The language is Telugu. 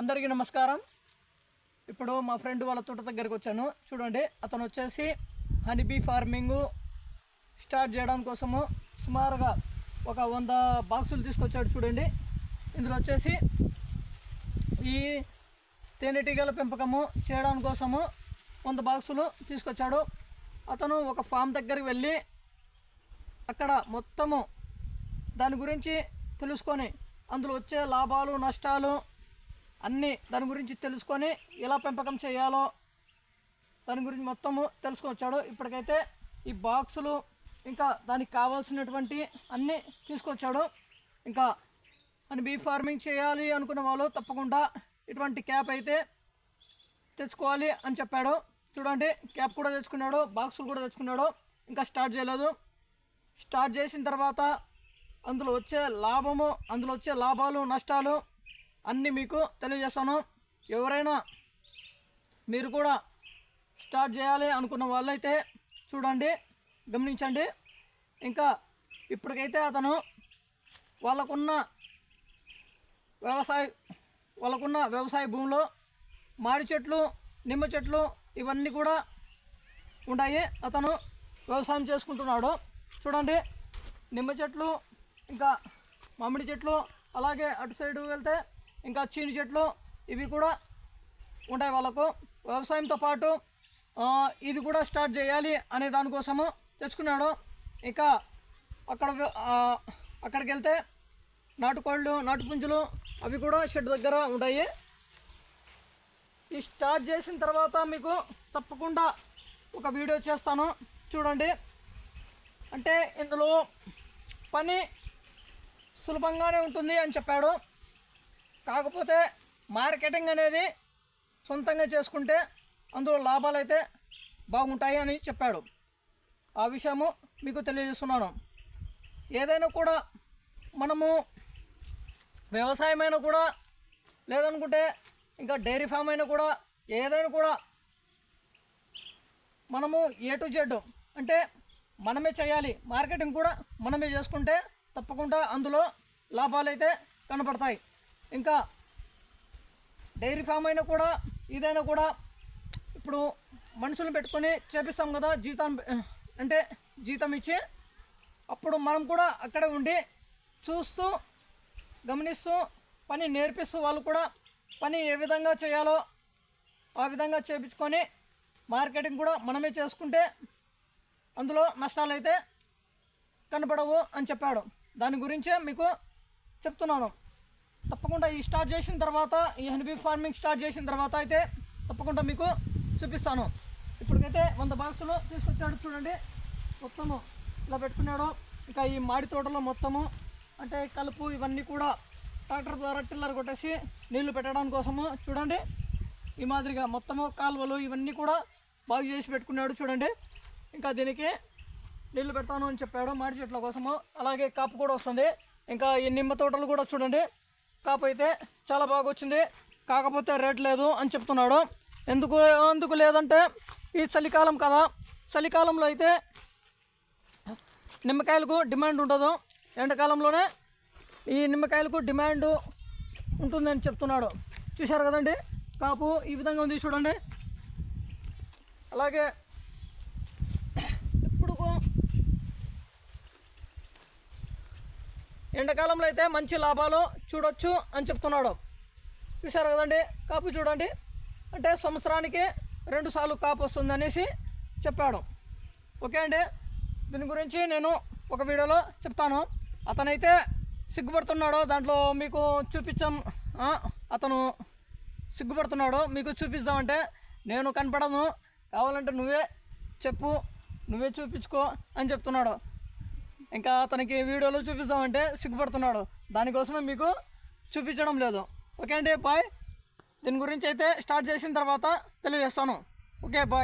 అందరికీ నమస్కారం. ఇప్పుడు మా ఫ్రెండ్ వాళ్ళ తోట దగ్గరికి వచ్చాను. చూడండి అతను వచ్చేసి హనీబీ ఫార్మింగ్ స్టార్ట్ చేయడం కోసము సుమారుగా ఒక వంద బాక్సులు తీసుకొచ్చాడు చూడండి. ఇందులో వచ్చేసి ఈ తేనెటీగల పెంపకము చేయడం కోసము వంద బాక్సులు తీసుకొచ్చాడు. అతను ఒక ఫామ్ దగ్గరికి వెళ్ళి అక్కడ మొత్తము దాని గురించి తెలుసుకొని అందులో వచ్చే లాభాలు నష్టాలు అన్నీ దాని గురించి తెలుసుకొని ఎలా పెంపకం చేయాలో దాని గురించి మొత్తము తెలుసుకొచ్చాడు ఇప్పటికైతే ఈ బాక్సులు ఇంకా దానికి కావాల్సినటువంటి అన్నీ తీసుకొచ్చాడు. ఇంకా అని బీ ఫార్మింగ్ చేయాలి అనుకున్న వాళ్ళు తప్పకుండా ఇటువంటి క్యాప్ అయితే తెచ్చుకోవాలి అని చెప్పాడు. చూడండి క్యాప్ కూడా తెచ్చుకున్నాడు బాక్సులు కూడా తెచ్చుకున్నాడు. ఇంకా స్టార్ట్ చేయలేదు. స్టార్ట్ చేసిన తర్వాత అందులో వచ్చే లాభము అందులో వచ్చే లాభాలు నష్టాలు అన్నీ మీకు తెలియజేస్తాను. ఎవరైనా మీరు కూడా స్టార్ట్ చేయాలి అనుకున్న వాళ్ళైతే చూడండి గమనించండి. ఇంకా ఇప్పటికైతే అతను వాళ్ళకున్న వ్యవసాయ వాళ్ళకున్న వ్యవసాయ భూమిలో మాడి చెట్లు నిమ్మ చెట్లు ఇవన్నీ కూడా ఉంటాయి. అతను వ్యవసాయం చేసుకుంటున్నాడు. చూడండి నిమ్మ చెట్లు ఇంకా మామిడి చెట్లు అలాగే అటు సైడు వెళ్తే ఇంకా చీని చెట్లు ఇవి కూడా ఉంటాయి వాళ్ళకు. వ్యవసాయంతో పాటు ఇది కూడా స్టార్ట్ చేయాలి అనే దానికోసము తెచ్చుకున్నాడు. ఇంకా అక్కడ అక్కడికి వెళ్తే నాటుకోళ్ళు నాటుపుంజులు అవి కూడా షెడ్ దగ్గర ఉంటాయి. ఈ స్టార్ట్ చేసిన తర్వాత మీకు తప్పకుండా ఒక వీడియో చేస్తాను. చూడండి. అంటే ఇందులో పని సులభంగానే ఉంటుంది అని చెప్పాడు. కాకపోతే మార్కెటింగ్ అనేది సొంతంగా చేసుకుంటే అందులో లాభాలు అయితే బాగుంటాయి అని చెప్పాడు. ఆ విషయము మీకు తెలియజేస్తున్నాను. ఏదైనా కూడా మనము వ్యవసాయమైనా కూడా లేదనుకుంటే ఇంకా డైరీ ఫామ్ అయినా కూడా ఏదైనా కూడా మనము ఏ టు జెడ్ అంటే మనమే చేయాలి. మార్కెటింగ్ కూడా మనమే చేసుకుంటే తప్పకుండా అందులో లాభాలు అయితే కనపడతాయి. ఇంకా డైరీ ఫామ్ అయినా కూడా ఇదైనా కూడా ఇప్పుడు మనుషులను పెట్టుకొని చేపిస్తాం కదా జీతం అంటే జీతం ఇచ్చి అప్పుడు మనం కూడా అక్కడే ఉండి చూస్తూ గమనిస్తూ పని నేర్పిస్తూ వాళ్ళు కూడా పని ఏ విధంగా చేయాలో ఆ విధంగా చేపించుకొని మార్కెటింగ్ కూడా మనమే చేసుకుంటే అందులో నష్టాలు అయితే కనపడవు అని చెప్పాడు. దాని గురించే మీకు చెప్తున్నాను. తప్పకుండా ఈ స్టార్ట్ చేసిన తర్వాత ఈ హెన్బీ ఫార్మింగ్ స్టార్ట్ చేసిన తర్వాత అయితే తప్పకుండా మీకు చూపిస్తాను. ఇప్పటికైతే వంద బాక్సులు తీసుకొచ్చాడు చూడండి. మొత్తము ఇలా పెట్టుకున్నాడు. ఇంకా ఈ మాడి తోటలో మొత్తము అంటే కలుపు ఇవన్నీ కూడా ట్రాక్టర్ ద్వారా టిల్లర్ కొట్టేసి నీళ్ళు పెట్టడం కోసము చూడండి. ఈ మాదిరిగా మొత్తము కాలువలు ఇవన్నీ కూడా బాగు చేసి పెట్టుకున్నాడు చూడండి. ఇంకా దీనికి నీళ్ళు పెడతాను అని చెప్పాడు మాడి చెట్ల కోసము. అలాగే కాపు కూడా వస్తుంది. ఇంకా ఈ నిమ్మ తోటలు కూడా చూడండి. కాపు అయితే చాలా బాగా వచ్చింది కాకపోతే రేట్ లేదు అని చెప్తున్నాడు. ఎందుకు ఎందుకు లేదంటే ఈ చలికాలం కదా. చలికాలంలో అయితే నిమ్మకాయలకు డిమాండ్ ఉండదు. ఎండాకాలంలోనే ఈ నిమ్మకాయలకు డిమాండ్ ఉంటుందని చెప్తున్నాడు. చూశారు కదండి? కాపు ఈ విధంగా ఉంది చూడండి. అలాగే ఇప్పుడు ఎండాకాలంలో అయితే మంచి లాభాలు చూడొచ్చు అని చెప్తున్నాడు. చూశారు కదండి? కాపు చూడండి. అంటే సంవత్సరానికి రెండు సార్లు కాపు వస్తుంది అనేసి చెప్పాడు. ఓకే అండి? దీని గురించి నేను ఒక వీడియోలో చెప్తాను. అతనైతే సిగ్గుపడుతున్నాడు. దాంట్లో మీకు చూపించాం అతను సిగ్గుపడుతున్నాడు. మీకు చూపిస్తామంటే నేను కనపడను. కావాలంటే నువ్వే చెప్పు నువ్వే చూపించుకో అని చెప్తున్నాడు. ఇంకా అతనికి వీడియోలో చూపిస్తామంటే సిగ్గుపడుతున్నాడు. దానికోసమే మీకు చూపించడం లేదు. ఓకే అండి బాయ్ దీని గురించి అయితే స్టార్ట్ చేసిన తర్వాత తెలియజేస్తాను. Okay bye